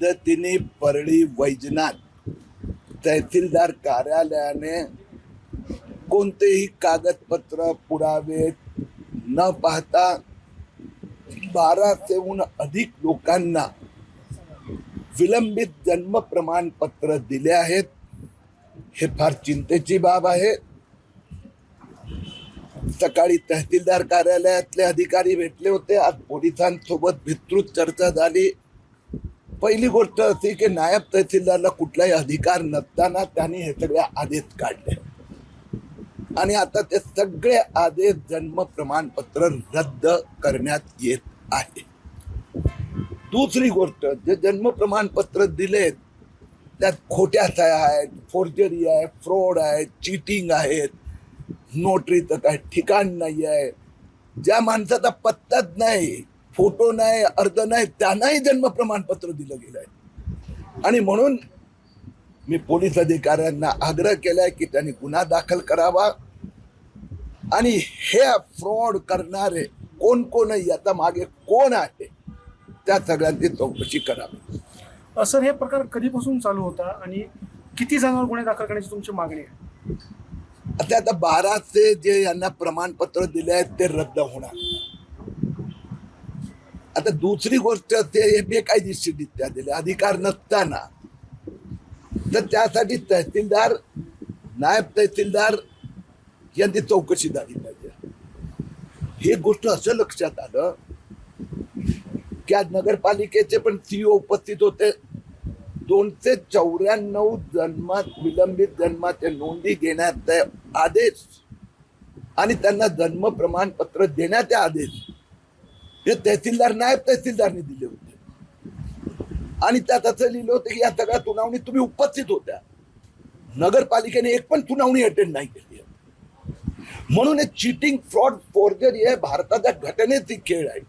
पद्धतीने परळी वैजनाथ तहसीलदार कार्यालयाने कोणतेही कागदपत्र पुरावे न पाहता बाराशेहून अधिक लोकांना विलंबित जन्म प्रमाणपत्र दिले आहेत. हे फार चिंतेची बाब आहे. सकाळी तहसीलदार कार्यालयातले अधिकारी भेटले होते. आज पोलिसांसोबत विस्तृत चर्चा झाली. पहिली गोष्ट अशी की नायब तहसीलदारला कुठलाही अधिकार नसताना त्यांनी हे सगळे आदेश काढले. आणि आता ते सगळे आदेश जन्म प्रमाणपत्र रद्द करण्यात येत आहे. दुसरी गोष्ट जे जन्म प्रमाणपत्र दिलेत त्यात खोट्या सह्या आहेत फोर्जरी आहे फ्रॉड आहे चिटिंग आहेत नोटरीचं काही ठिकाण नाही आहे ज्या माणसाचा पत्ताच नाही फोटो नाही अर्ज नाही त्यांनाही जन्म प्रमाणपत्र दिलं गेलं आहे आणि म्हणून मी पोलीस अधिकाऱ्यांना आग्रह केलाय की त्यांनी गुन्हा दाखल करावा. आणि हे फ्रॉड करणारे कोण कोण आहे, याचा मागे कोण आहे त्या सगळ्यांची चौकशी करावी. सर हे प्रकार कधीपासून चालू होता आणि किती जणांवर गुन्हे दाखल करण्याची तुमची मागणी आहे? आता आता बाराचे जे यांना प्रमाणपत्र दिले आहेत ते रद्द होणार. आता दुसरी गोष्ट ते हे बेकायदेशीररित्या दिले अधिकार नसताना. तर त्यासाठी तहसीलदार नायब तहसीलदार यांची चौकशी झाली पाहिजे. हे गोष्ट असं लक्षात आलं की आज नगरपालिकेचे पण सीईओ उपस्थित होते. दोनशे चौऱ्याण्णव जन्मात विलंबित जन्माचे नोंदी घेण्याचे आदेश आणि त्यांना जन्म प्रमाणपत्र देण्याचे आदेश हे तहसीलदार नायब तहसीलदारने दिले होते. आणि त्यात असं लिहिलं होतं की या सगळ्या सुनावणी तुम्ही उपस्थित होत्या. नगरपालिकेने एक पण सुनावणी अटेंड नाही केली. आहे. म्हणून हे चिटिंग फ्रॉड फोर्जरी हे भारताच्या घटनेची खेळ आहे.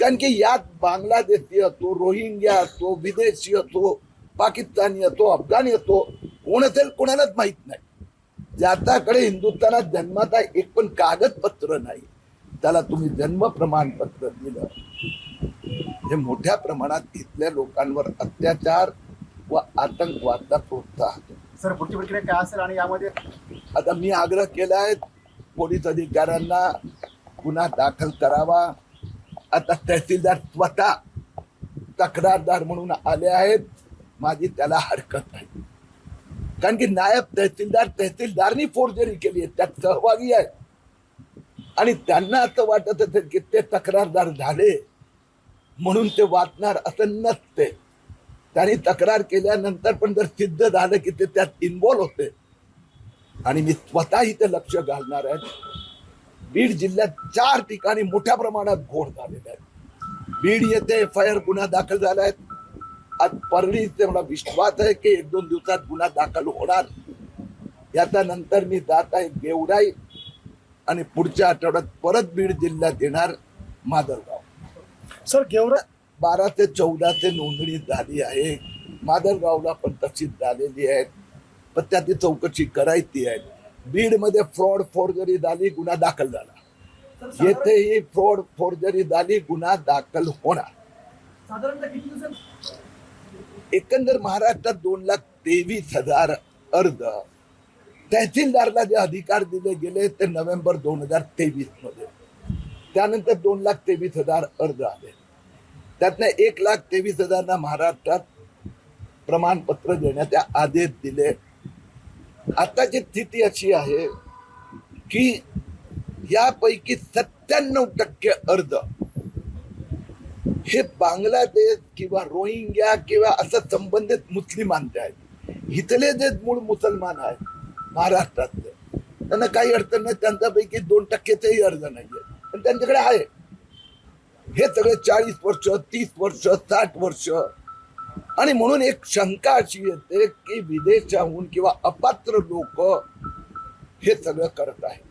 कारण की यात बांगलादेशी असो रोहिंग्या असो विदेशी असो पाकिस्तानी असो अफगाणी असो कोण असेल कोणालाच माहीत नाही. ज्याच्याकडे हिंदुस्थानात जन्माचा एक पण कागदपत्र नाही. त्याला तुम्ही जन्म प्रमाणपत्र दिलं. हे मोठ्या प्रमाणात इथल्या लोकांवर अत्याचार व आतंकवादाला प्रोत्साहन सर पुढची प्रक्रिया काय असेल आणि यामध्ये? आता मी आग्रह केला आहे पोलीस अधिकाऱ्यांना गुन्हा दाखल करावा. आता तहसीलदार स्वतः तक्रारदार म्हणून आले आहेत. माझी त्याला हरकत नाही. कारण की नायब तहसीलदार तहसीलदारनी फोर्जरी केली आहे. त्यात सहभागी आहे. आणि त्यांना असं वाटत असेल की ते तक्रारदार झाले. म्हणून ते वाचणार असं नसते. त्यांनी तक्रार केल्यानंतर पण जर सिद्ध झालं की ते त्यात इन्व्हॉल्व होते. आणि मी स्वतः इथे लक्ष घालणार आहे. बीड जिल्ह्यात चार ठिकाणी मोठ्या प्रमाणात घोड झालेले आहेत बीड येथे एफ आय आर गुन्हा दाखल झाला आहे. आज परळी इथे मला विश्वास आहे की एक दोन दिवसात गुन्हा दाखल होणार. याचा नंतर मी जात आहे गेवराई. आणि पुढच्या आठवड्यात परत बीड जिल्ह्यात येणार मादरगाव सर गेवरा बारा ते चौदाचे नोंदणी झाली आहे. मादरगावला पण तशीच झालेली आहे पण त्याची चौकशी करायची आहे. बीडमध्ये फ्रॉड फोर्जरी झाली गुन्हा दाखल झाला. येथेही फ्रॉड फोर्जरी झाली गुन्हा दाखल होणार. एकंदर महाराष्ट्रात दोन लाख तेवीस हजार अर्ज तहसीलदारला जे अधिकार दिले गेले ते नोव्हेंबर दोन हजार तेवीसमध्ये. त्यानंतर दोन लाख तेवीस हजार अर्ज आले. त्यातनं एक लाख तेवीस हजारना महाराष्ट्रात प्रमाणपत्र देण्याचे आदेश दिले. आताची स्थिती अशी आहे की यापैकी सत्त्याण्णव टक्के अर्ज हे बांगलादेश किंवा रोहिंग्या किंवा असं संबंधित मुस्लिमांचे आहेत. इथले जे मूळ मुसलमान आहेत महाराष्ट्रातले. त्यांना काही अडचण नाही त्यांच्यापैकी दोन टक्केचेही अर्ज नाहीये पण त्यांच्याकडे आहे. हे सगळे चाळीस वर्ष तीस वर्ष साठ वर्ष. आणि म्हणून एक शंका अशी येते की विदेशाहून किंवा अपात्र लोक हे सगळं करत आहे